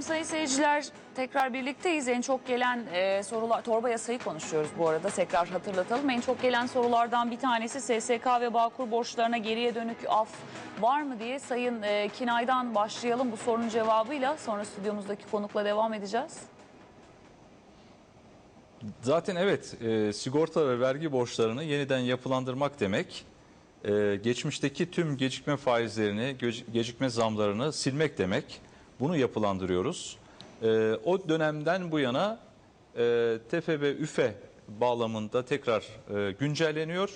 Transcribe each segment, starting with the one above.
Şimdi sayın seyirciler tekrar birlikteyiz. En çok gelen e, sorular, torba yasayı konuşuyoruz bu arada tekrar hatırlatalım. En çok gelen sorulardan bir tanesi SSK ve Bağkur borçlarına geriye dönük af var mı diye Sayın e, Kinay'dan başlayalım bu sorunun cevabıyla. Sonra stüdyomuzdaki konukla devam edeceğiz. Zaten evet e, sigorta ve vergi borçlarını yeniden yapılandırmak demek e, geçmişteki tüm gecikme faizlerini, gecikme zamlarını silmek demek. Bunu yapılandırıyoruz. E, o dönemden bu yana e, TFB üfe bağlamında tekrar e, güncelleniyor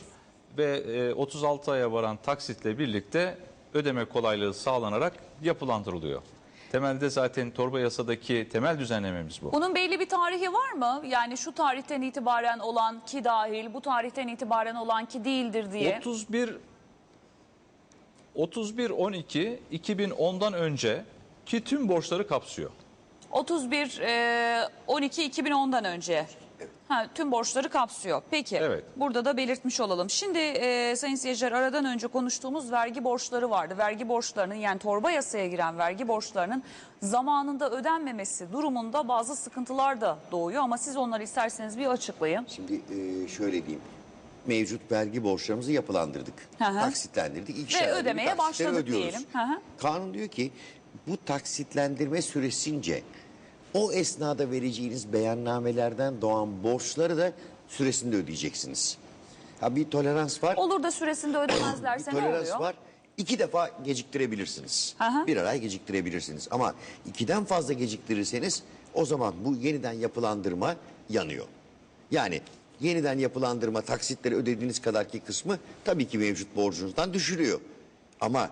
ve e, 36 aya varan taksitle birlikte ödeme kolaylığı sağlanarak yapılandırılıyor. Temelde zaten torba yasadaki temel düzenlememiz bu. Bunun belli bir tarihi var mı? Yani şu tarihten itibaren olan ki dahil, bu tarihten itibaren olan ki değildir diye. 31 31 12 2010'dan önce ki tüm borçları kapsıyor. 31 e, 12 2010'dan önce. Ha, tüm borçları kapsıyor. Peki. Evet. Burada da belirtmiş olalım. Şimdi e, sayın seyirciler aradan önce konuştuğumuz vergi borçları vardı. Vergi borçlarının yani torba yasaya giren vergi borçlarının zamanında ödenmemesi durumunda bazı sıkıntılar da doğuyor ama siz onları isterseniz bir açıklayın. Şimdi e, şöyle diyeyim. Mevcut vergi borçlarımızı yapılandırdık. Hı hı. Taksitlendirdik. İkişer ayrı ödemeye taksitleri başladık ödüyoruz. diyelim. Hı hı. Kanun diyor ki bu taksitlendirme süresince o esnada vereceğiniz beyannamelerden doğan borçları da süresinde ödeyeceksiniz. Ha bir tolerans var. Olur da süresinde bir ödemezlerse ne tolerans oluyor? var. İki defa geciktirebilirsiniz. Hı. Bir ay geciktirebilirsiniz. Ama ikiden fazla geciktirirseniz o zaman bu yeniden yapılandırma yanıyor. Yani yeniden yapılandırma taksitleri ödediğiniz kadarki kısmı tabii ki mevcut borcunuzdan düşürüyor. Ama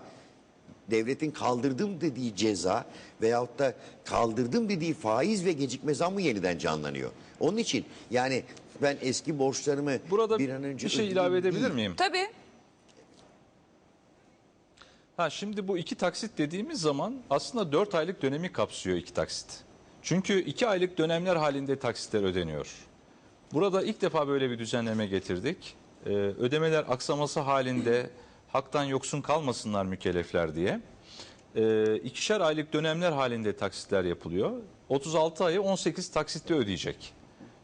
devletin kaldırdım dediği ceza veyahut da kaldırdım dediği faiz ve gecikme zammı yeniden canlanıyor. Onun için yani ben eski borçlarımı Burada bir an önce bir şey ilave edebilir değil. miyim? Tabii. Ha şimdi bu iki taksit dediğimiz zaman aslında 4 aylık dönemi kapsıyor iki taksit. Çünkü 2 aylık dönemler halinde taksitler ödeniyor. Burada ilk defa böyle bir düzenleme getirdik. Ee, ödemeler aksaması halinde haktan yoksun kalmasınlar mükellefler diye. Ee, ikişer aylık dönemler halinde taksitler yapılıyor. 36 ayı 18 taksitte ödeyecek.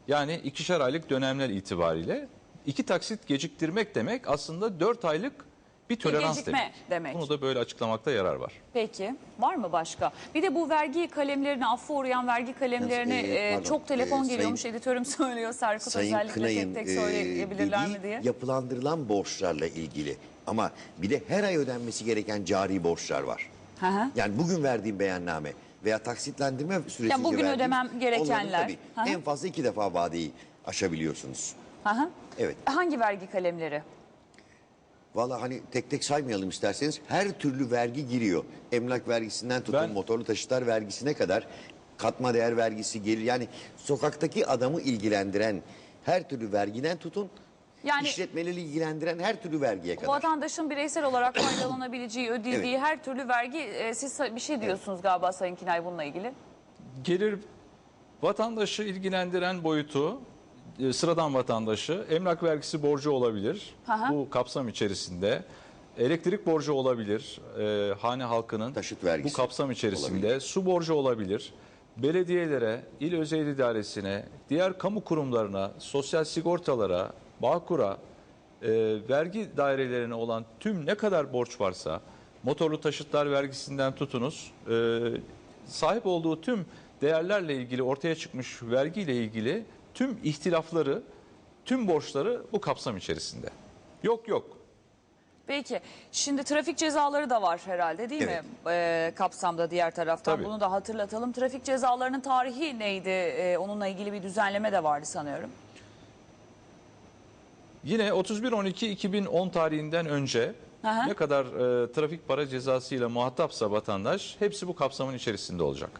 Yani ikişer aylık dönemler itibariyle iki taksit geciktirmek demek aslında 4 aylık bir tolerans gecikme demek. demek. Bunu da böyle açıklamakta yarar var. Peki. Var mı başka? Bir de bu vergi kalemlerini, affı uğrayan vergi kalemlerini Yalnız, e, e, pardon, çok telefon e, geliyormuş. Sayın- Editörüm söylüyor. Serkut Sayın özellikle Kınay'ın tek tek e, söyleyebilirler dediği mi diye. yapılandırılan borçlarla ilgili. Ama bir de her ay ödenmesi gereken cari borçlar var. Hı hı. Yani bugün verdiğim beyanname veya taksitlendirme süresince Ya bugün verdiğim, ödemem gerekenler. tabii Hı hı. en fazla iki defa vadeyi aşabiliyorsunuz. Hı hı. Evet. Hangi vergi kalemleri? Valla hani tek tek saymayalım isterseniz her türlü vergi giriyor. Emlak vergisinden tutun Ben- motorlu taşıtlar vergisine kadar katma değer vergisi gelir. Yani sokaktaki adamı ilgilendiren her türlü vergiden tutun Yani- işletmeleri ilgilendiren her türlü vergiye kadar. Vatandaşın bireysel olarak faydalanabileceği, ödediği Evet. her türlü vergi. e, siz bir şey diyorsunuz galiba Sayın Kinay bununla ilgili. Gelir vatandaşı ilgilendiren boyutu e, sıradan vatandaşı emlak vergisi borcu olabilir. Hı. Bu kapsam içerisinde elektrik borcu olabilir. e, hane halkının Taşıt vergisi bu kapsam içerisinde olabilir. su borcu olabilir. Belediyelere, il özel idaresine, diğer kamu kurumlarına, sosyal sigortalara, Bağkur'a, e, vergi dairelerine olan tüm ne kadar borç varsa motorlu taşıtlar vergisinden tutunuz e, sahip olduğu tüm değerlerle ilgili ortaya çıkmış vergiyle ilgili tüm ihtilafları, tüm borçları bu kapsam içerisinde. Yok yok. Peki. Şimdi trafik cezaları da var herhalde değil mi? Ee, kapsamda diğer taraftan. Tabii. Bunu da hatırlatalım. Trafik cezalarının tarihi neydi? Ee, onunla ilgili bir düzenleme de vardı sanıyorum. Yine 31-12-2010 tarihinden önce Aha. ne kadar e, trafik para cezasıyla muhatapsa vatandaş hepsi bu kapsamın içerisinde olacak.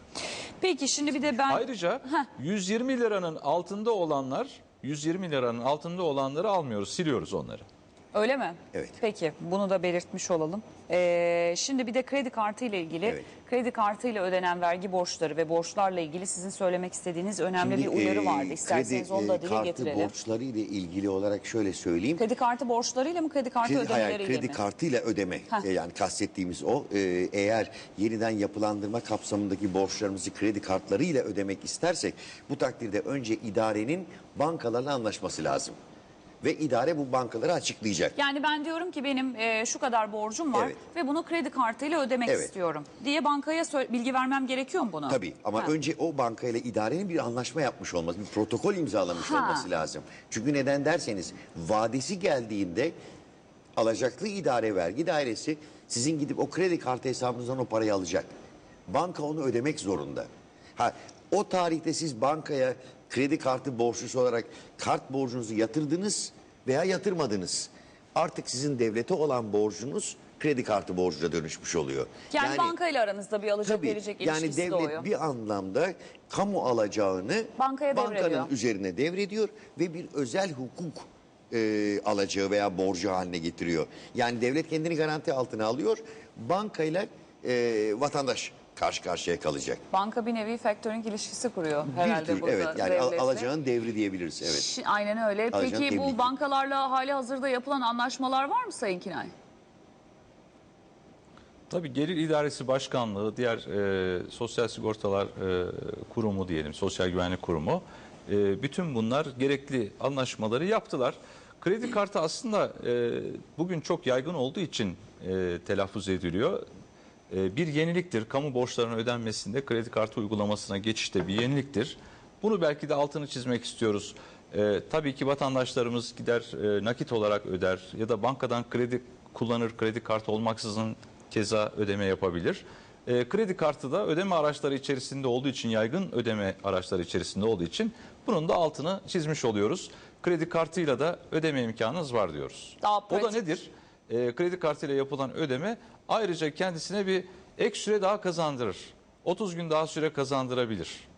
Peki şimdi bir de ben... Ayrıca 120 liranın altında olanlar 120 liranın altında olanları almıyoruz, siliyoruz onları. Öyle mi? Evet. Peki bunu da belirtmiş olalım. Ee, şimdi bir de kredi kartı ile ilgili Evet. kredi kartı ile ödenen vergi borçları ve borçlarla ilgili sizin söylemek istediğiniz önemli bir Şimdi, uyarı e, vardı. İsterseniz kredi, onu da e, dile kartı getirelim. borçları ile ilgili olarak şöyle söyleyeyim. Kredi kartı borçlarıyla mı kredi kartı Kredi, hayır, ödemeleriyle kredi mi? kartıyla ödeme. Heh. E, yani kastettiğimiz o. E, eğer yeniden yapılandırma kapsamındaki borçlarımızı kredi kartlarıyla ödemek istersek bu takdirde önce idarenin bankalarla anlaşması lazım. Ve idare bu bankaları açıklayacak. Yani ben diyorum ki benim e, şu kadar borcum var Evet. ve bunu kredi kartıyla ödemek Evet. istiyorum diye bankaya sö- bilgi vermem gerekiyor mu buna? Tabii ama Ha. önce o bankayla idarenin bir anlaşma yapmış olması, bir protokol imzalamış Ha. olması lazım. Çünkü neden derseniz vadesi geldiğinde alacaklı idare vergi dairesi sizin gidip o kredi kartı hesabınızdan o parayı alacak. Banka onu ödemek zorunda. Ha o tarihte siz bankaya kredi kartı borçlusu olarak kart borcunuzu yatırdınız veya yatırmadınız. Artık sizin devlete olan borcunuz kredi kartı borcuna dönüşmüş oluyor. Yani, bankayla aranızda bir alacak Tabii verecek yani ilişkisi devlet doğuyor. bir anlamda kamu alacağını Bankaya bankanın devrediyor. üzerine devrediyor ve bir özel hukuk e, alacağı veya borcu haline getiriyor. Yani devlet kendini garanti altına alıyor, bankayla e, vatandaş karşı karşıya kalacak. Banka bir nevi factoring ilişkisi kuruyor bir herhalde tür burada evet yani al- devletle. alacağın devri diyebiliriz evet. Şi- Aynen öyle. Alacağın Peki bu tebliğ. bankalarla hali hazırda yapılan anlaşmalar var mı Sayın Kinay? Tabii Gelir İdaresi Başkanlığı, diğer e, Sosyal Sigortalar e, Kurumu diyelim, Sosyal Güvenlik Kurumu, e, bütün bunlar gerekli anlaşmaları yaptılar. Kredi kartı aslında e, bugün çok yaygın olduğu için e, telaffuz ediliyor. E, bir yeniliktir. Kamu borçlarının ödenmesinde kredi kartı uygulamasına geçişte bir yeniliktir. Bunu belki de altını çizmek istiyoruz. E, tabii ki vatandaşlarımız gider e, nakit olarak öder ya da bankadan kredi kullanır, kredi kartı olmaksızın keza ödeme yapabilir. E, kredi kartı da ödeme araçları içerisinde olduğu için yaygın ödeme araçları içerisinde olduğu için bunun da altını çizmiş oluyoruz. Kredi kartıyla da ödeme imkanınız var diyoruz. Daha o da nedir? E, kredi kartıyla yapılan ödeme ayrıca kendisine bir ek süre daha kazandırır. 30 gün daha süre kazandırabilir.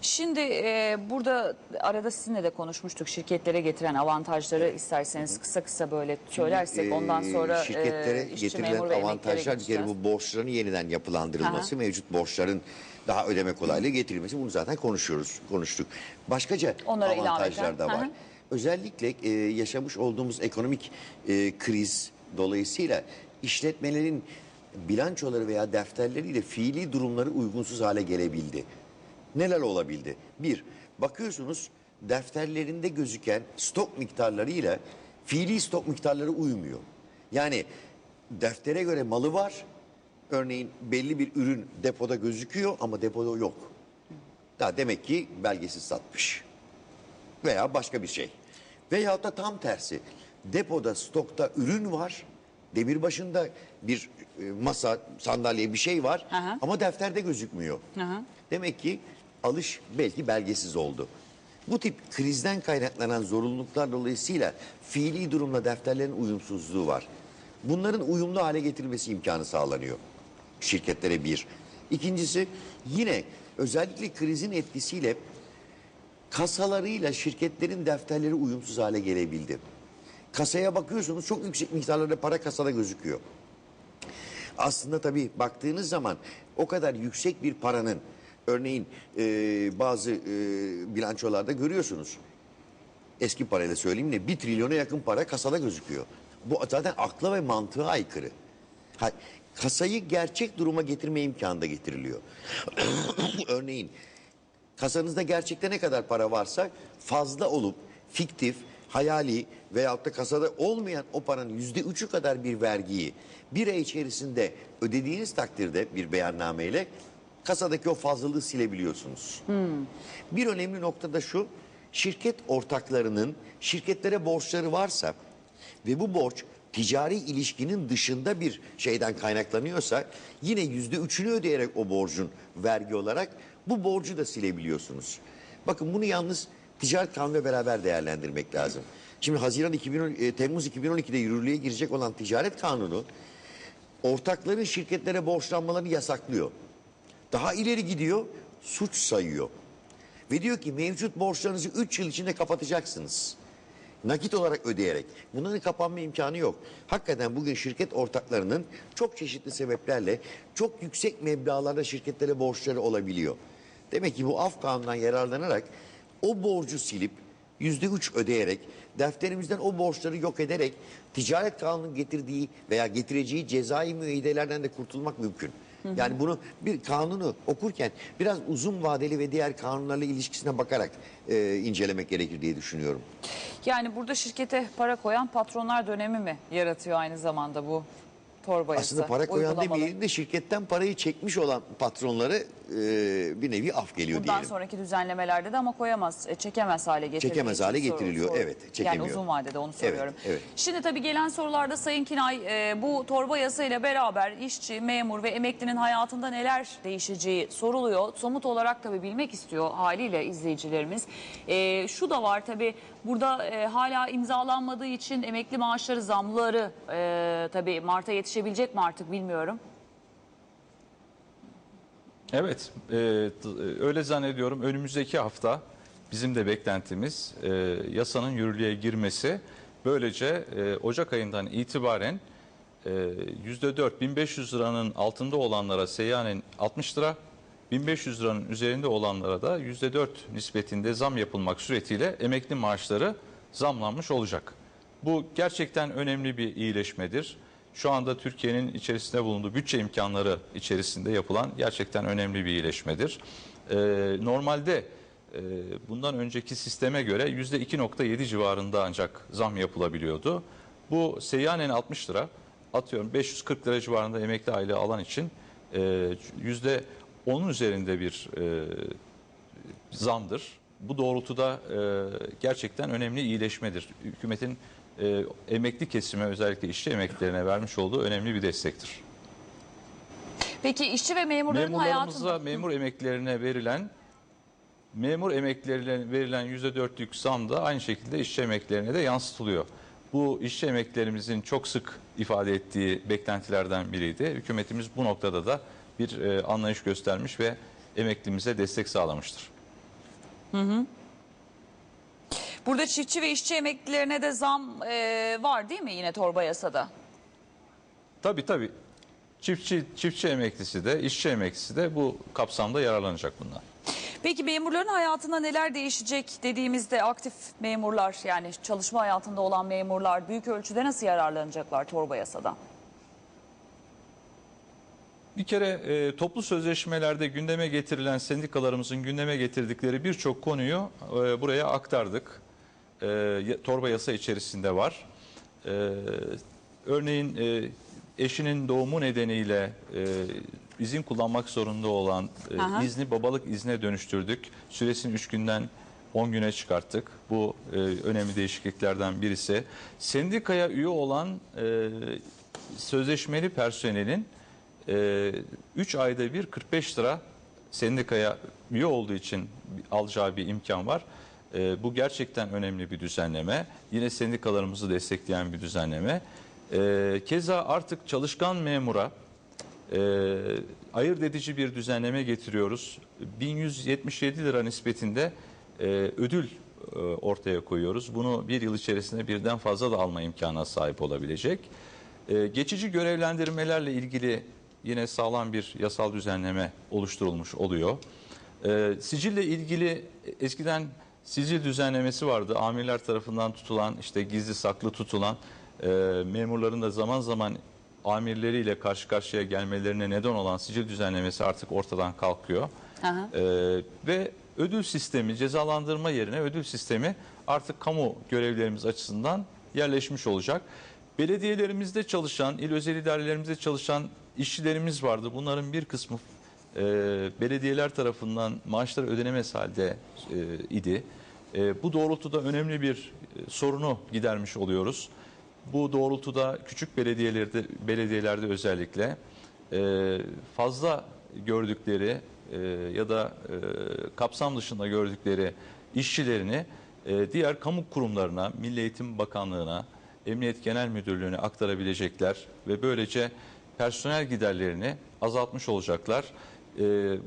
Şimdi e, burada arada sizinle de konuşmuştuk şirketlere getiren avantajları isterseniz kısa kısa böyle söylersek Ee, ondan sonra şirketlere e, getirilen avantajlar bir kere bu borçların yeniden yapılandırılması, mevcut borçların daha ödeme kolaylığı getirilmesi bunu zaten konuşuyoruz, konuştuk. Başkaca Onlara avantajlar da var. hı. Özellikle e, yaşamış olduğumuz ekonomik e, kriz dolayısıyla işletmelerin bilançoları veya defterleriyle fiili durumları uygunsuz hale gelebildi. Neler olabildi? Bir, bakıyorsunuz defterlerinde gözüken stok miktarlarıyla fiili stok miktarları uymuyor. Yani deftere göre malı var. Örneğin belli bir ürün depoda gözüküyor ama depoda yok. Daha demek ki belgesiz satmış. Veya başka bir şey. Veyahut da tam tersi. Depoda stokta ürün var. Demir başında bir e, masa, sandalye bir şey var Aha. ama defterde gözükmüyor. Aha. Demek ki alış belki belgesiz oldu. Bu tip krizden kaynaklanan zorunluluklar dolayısıyla fiili durumla defterlerin uyumsuzluğu var. Bunların uyumlu hale getirilmesi imkanı sağlanıyor şirketlere bir. İkincisi yine özellikle krizin etkisiyle kasalarıyla şirketlerin defterleri uyumsuz hale gelebildi. Kasaya bakıyorsunuz çok yüksek miktarlarda para kasada gözüküyor. Aslında tabii baktığınız zaman o kadar yüksek bir paranın örneğin e, bazı e, bilançolarda görüyorsunuz. Eski parayla söyleyeyim ne bir trilyona yakın para kasada gözüküyor. Bu zaten akla ve mantığa aykırı. Ha, kasayı gerçek duruma getirme imkanı da getiriliyor. Örneğin kasanızda gerçekte ne kadar para varsa fazla olup fiktif, hayali veyahut da kasada olmayan o paranın yüzde üçü kadar bir vergiyi bir ay içerisinde ödediğiniz takdirde bir beyannameyle kasadaki o fazlalığı silebiliyorsunuz. Bir önemli nokta da şu, şirket ortaklarının şirketlere borçları varsa ve bu borç ticari ilişkinin dışında bir şeyden kaynaklanıyorsa yine yüzde üçünü ödeyerek o borcun vergi olarak bu borcu da silebiliyorsunuz. Bakın bunu yalnız ticaret kanunu beraber değerlendirmek lazım. Şimdi Haziran 2010, e, Temmuz 2012'de yürürlüğe girecek olan ticaret kanunu ortakların şirketlere borçlanmalarını yasaklıyor. Daha ileri gidiyor, suç sayıyor. Ve diyor ki mevcut borçlarınızı 3 yıl içinde kapatacaksınız. nakit olarak ödeyerek. Bunların kapanma imkanı yok. Hakikaten bugün şirket ortaklarının çok çeşitli sebeplerle çok yüksek meblağlarda şirketlere borçları olabiliyor. Demek ki bu af kanundan yararlanarak o borcu silip yüzde üç ödeyerek defterimizden o borçları yok ederek ticaret kanunun getirdiği veya getireceği cezai müeyyidelerden de kurtulmak mümkün. Yani bunu bir kanunu okurken biraz uzun vadeli ve diğer kanunlarla ilişkisine bakarak e, incelemek gerekir diye düşünüyorum. Yani burada şirkete para koyan patronlar dönemi mi yaratıyor aynı zamanda bu torba yasa? Aslında para koyan demeyelim de şirketten parayı çekmiş olan patronları e, bir nevi af geliyor Bundan diyelim. sonraki düzenlemelerde de ama koyamaz, e, çekemez hale getiriliyor. Çekemez hale getiriliyor, evet, çekemiyor. Yani uzun vadede onu soruyorum. evet. Şimdi tabii gelen sorularda Sayın Kinay e, bu torba yasayla beraber işçi, memur ve emeklinin hayatında neler değişeceği soruluyor. Somut olarak tabii bilmek istiyor haliyle izleyicilerimiz. E, şu da var tabii burada e, hala imzalanmadığı için emekli maaşları zamları e, tabii Mart'a yetişebilecek mi artık bilmiyorum. Evet, e, t- öyle zannediyorum. Önümüzdeki hafta bizim de beklentimiz e, yasanın yürürlüğe girmesi. Böylece e, Ocak ayından itibaren e, %4, 1500 liranın altında olanlara seyyanen 60 lira, 1500 liranın üzerinde olanlara da %4 nispetinde zam yapılmak suretiyle emekli maaşları zamlanmış olacak. Bu gerçekten önemli bir iyileşmedir. Şu anda Türkiye'nin içerisinde bulunduğu bütçe imkanları içerisinde yapılan gerçekten önemli bir iyileşmedir. Ee, normalde e, bundan önceki sisteme göre %2.7 civarında ancak zam yapılabiliyordu. Bu seyyanen 60 lira atıyorum 540 lira civarında emekli aile alan için e, %10'un üzerinde bir e, zamdır. Bu doğrultuda e, gerçekten önemli iyileşmedir. Hükümetin e, emekli kesime özellikle işçi emeklilerine vermiş olduğu önemli bir destektir. Peki işçi ve memurların hayatında... memur emeklilerine verilen memur emeklilerine verilen %4'lük zam da aynı şekilde işçi emeklilerine de yansıtılıyor. Bu işçi emeklilerimizin çok sık ifade ettiği beklentilerden biriydi. Hükümetimiz bu noktada da bir e, anlayış göstermiş ve emeklimize destek sağlamıştır. Burada çiftçi ve işçi emeklilerine de zam e, var değil mi yine torba yasada? Tabii tabii. Çiftçi, çiftçi emeklisi de, işçi emeklisi de bu kapsamda yararlanacak bunlar. Peki memurların hayatında neler değişecek dediğimizde aktif memurlar yani çalışma hayatında olan memurlar büyük ölçüde nasıl yararlanacaklar torba yasadan? Bir kere e, toplu sözleşmelerde gündeme getirilen sendikalarımızın gündeme getirdikleri birçok konuyu e, buraya aktardık. E, torba yasa içerisinde var. E, örneğin e, eşinin doğumu nedeniyle e, izin kullanmak zorunda olan e, Aha. izni babalık izne dönüştürdük. Süresini 3 günden 10 güne çıkarttık. Bu e, önemli değişikliklerden birisi. Sendikaya üye olan e, sözleşmeli personelin 3 ayda bir 45 lira sendikaya üye olduğu için alacağı bir imkan var. E, bu gerçekten önemli bir düzenleme. Yine sendikalarımızı destekleyen bir düzenleme. E, keza artık çalışkan memura e, ayırt edici bir düzenleme getiriyoruz. 1177 lira nispetinde e, ödül e, ortaya koyuyoruz. Bunu bir yıl içerisinde birden fazla da alma imkanına sahip olabilecek. E, geçici görevlendirmelerle ilgili yine sağlam bir yasal düzenleme oluşturulmuş oluyor. E, sicille ilgili eskiden sicil düzenlemesi vardı. Amirler tarafından tutulan işte gizli saklı tutulan e, memurların da zaman zaman amirleriyle karşı karşıya gelmelerine neden olan sicil düzenlemesi artık ortadan kalkıyor. Aha. Ee, ve ödül sistemi cezalandırma yerine ödül sistemi artık kamu görevlerimiz açısından yerleşmiş olacak. Belediyelerimizde çalışan, il özel idarelerimizde çalışan işçilerimiz vardı. Bunların bir kısmı e, belediyeler tarafından maaşları ödenemez halde e, idi. E, bu doğrultuda önemli bir e, sorunu gidermiş oluyoruz. Bu doğrultuda küçük belediyelerde, belediyelerde özellikle e, fazla gördükleri e, ya da e, kapsam dışında gördükleri işçilerini e, diğer kamu kurumlarına, Milli Eğitim Bakanlığı'na, Emniyet Genel Müdürlüğü'ne aktarabilecekler ve böylece personel giderlerini azaltmış olacaklar. E,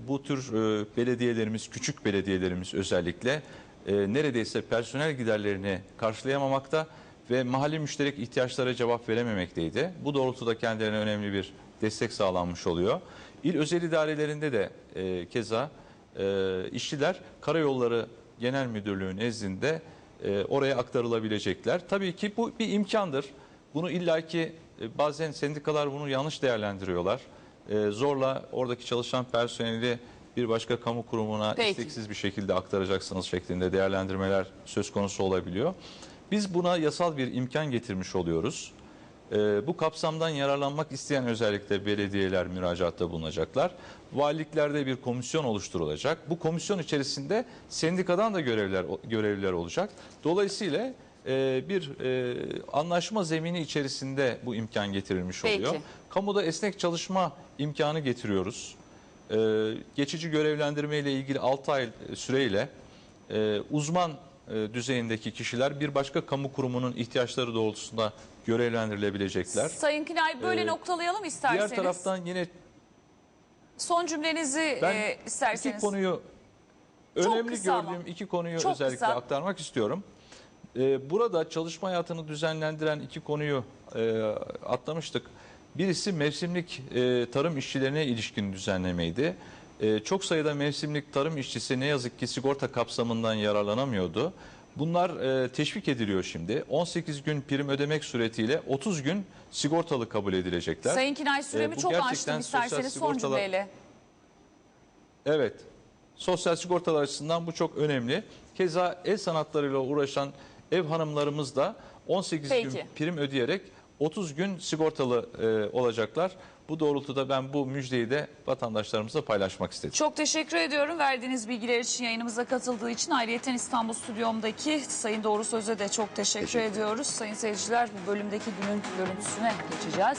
bu tür e, belediyelerimiz, küçük belediyelerimiz özellikle e, neredeyse personel giderlerini karşılayamamakta ve mahalli müşterek ihtiyaçlara cevap verememekteydi. Bu doğrultuda kendilerine önemli bir destek sağlanmış oluyor. İl özel idarelerinde de e, keza e, işçiler Karayolları Genel Müdürlüğü nezdinde e, oraya aktarılabilecekler. Tabii ki bu bir imkandır. Bunu illaki e, bazen sendikalar bunu yanlış değerlendiriyorlar. E, zorla oradaki çalışan personeli bir başka kamu kurumuna Peki. isteksiz bir şekilde aktaracaksınız şeklinde değerlendirmeler söz konusu olabiliyor. Biz buna yasal bir imkan getirmiş oluyoruz. E, bu kapsamdan yararlanmak isteyen özellikle belediyeler müracaatta bulunacaklar. Valiliklerde bir komisyon oluşturulacak. Bu komisyon içerisinde sendikadan da görevler görevliler olacak. Dolayısıyla e, bir e, anlaşma zemini içerisinde bu imkan getirilmiş Peki. oluyor. Kamuda esnek çalışma imkanı getiriyoruz. E, geçici görevlendirme ile ilgili 6 ay süreyle e, uzman e, düzeyindeki kişiler bir başka kamu kurumunun ihtiyaçları doğrultusunda görevlendirilebilecekler. Sayın Kinay böyle Ee, noktalayalım isterseniz. Diğer taraftan yine Son cümlenizi ben e, isterseniz. iki konuyu Çok önemli kısa ama. gördüğüm iki konuyu Çok özellikle kısa. aktarmak istiyorum. Ee, burada çalışma hayatını düzenlendiren iki konuyu e, atlamıştık. Birisi mevsimlik e, tarım işçilerine ilişkin düzenlemeydi. E, çok sayıda mevsimlik tarım işçisi ne yazık ki sigorta kapsamından yararlanamıyordu. Bunlar e, teşvik ediliyor şimdi. 18 gün prim ödemek suretiyle 30 gün sigortalı kabul edilecekler. Sayın Kinay süremi çok açtım isterseniz son sigortalar- cümleyle. Evet. Sosyal sigortalar açısından bu çok önemli. Keza el sanatlarıyla uğraşan ev hanımlarımız da 18 gün Peki. prim ödeyerek 30 gün sigortalı e, olacaklar. Bu doğrultuda ben bu müjdeyi de vatandaşlarımızla paylaşmak istedim. Çok teşekkür ediyorum verdiğiniz bilgiler için yayınımıza katıldığı için. Ayrıca İstanbul stüdyomdaki Sayın Doğru Söz'e de çok teşekkür, Teşekkür ediyoruz. Sayın seyirciler bu bölümdeki günün görüntüsüne geçeceğiz.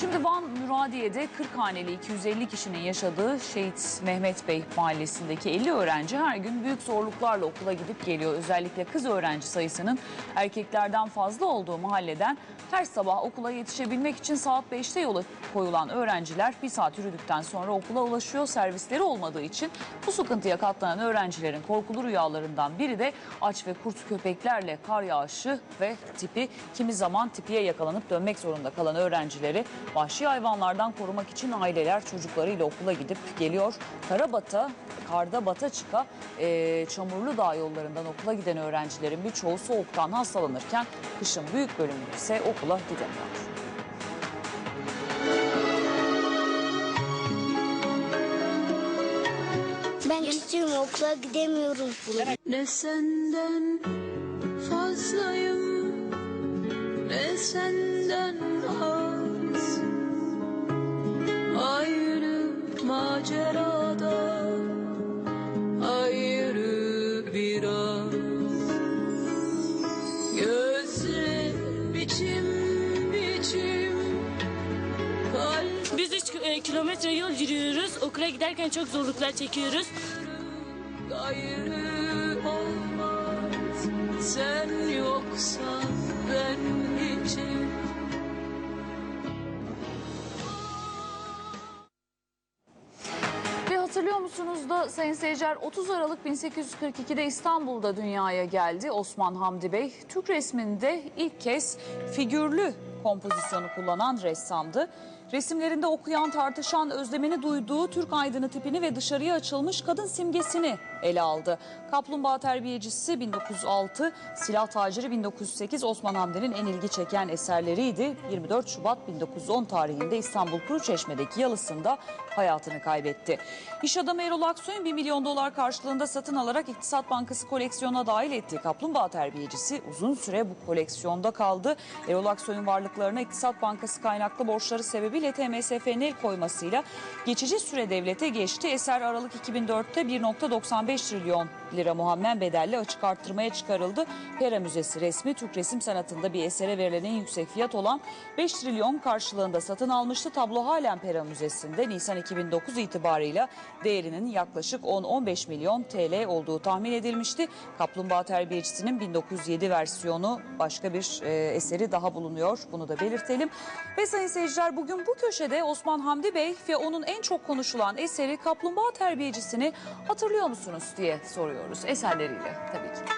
Şimdi Van Müradiye'de 40 haneli 250 kişinin yaşadığı Şehit Mehmet Bey mahallesindeki 50 öğrenci her gün büyük zorluklarla okula gidip geliyor. Özellikle kız öğrenci sayısının erkeklerden fazla olduğu mahalleden her sabah okula yetişebilmek için saat 5'te yola koyulan öğrenciler bir saat yürüdükten sonra okula ulaşıyor. Servisleri olmadığı için bu sıkıntıya katlanan öğrencilerin korkulu rüyalarından biri de aç ve kurt köpeklerle kar yağışı ve tipi kimi zaman tipiye yakalanıp dönmek zorunda kalan öğrencileri vahşi hayvanlardan korumak için aileler çocuklarıyla okula gidip geliyor. Karabata, karda bata çıka e, çamurlu dağ yollarından okula giden öğrencilerin birçoğu soğuktan hastalanırken kışın büyük bölümü ise okula gidemiyor. Küçüğüm okula gidemiyorum. Ne senden fazlayım ne senden az Ayrı macerada ayrı biraz Gözle biçim biçim kalp Biz 3 kilometre yol yürüyoruz. Okula giderken çok zorluklar çekiyoruz. Gayrı olmaz Sen yoksan ben Ve hatırlıyor musunuz da Sayın Seyirciler 30 Aralık 1842'de İstanbul'da dünyaya geldi Osman Hamdi Bey. Türk resminde ilk kez figürlü kompozisyonu kullanan ressamdı. Resimlerinde okuyan, tartışan, özlemini duyduğu Türk aydını tipini ve dışarıya açılmış kadın simgesini ele aldı. Kaplumbağa terbiyecisi 1906, silah taciri 1908 Osman Hamdi'nin en ilgi çeken eserleriydi. 24 Şubat 1910 tarihinde İstanbul Kuruçeşme'deki yalısında hayatını kaybetti. İş adamı Erol Aksoy'un 1 milyon dolar karşılığında satın alarak İktisat Bankası koleksiyona dahil ettiği kaplumbağa terbiyecisi uzun süre bu koleksiyonda kaldı. Erol Aksoy'un varlıklarına İktisat Bankası kaynaklı borçları sebebiyle TMSF'nin el koymasıyla geçici süre devlete geçti. Eser Aralık 2004'te 1.95 trilyon lira muhammen bedelle açık arttırmaya çıkarıldı. Pera Müzesi resmi Türk resim sanatında bir esere verilen en yüksek fiyat olan 5 trilyon karşılığında satın almıştı. Tablo halen Pera Müzesi'nde Nisan 2009 itibarıyla değerinin yaklaşık 10-15 milyon TL olduğu tahmin edilmişti. Kaplumbağa terbiyecisinin 1907 versiyonu başka bir e, eseri daha bulunuyor. Bunu da belirtelim. Ve sayın seyirciler bugün bu köşede Osman Hamdi Bey ve onun en çok konuşulan eseri Kaplumbağa terbiyecisini hatırlıyor musunuz? diye soruyoruz eserleriyle tabii ki.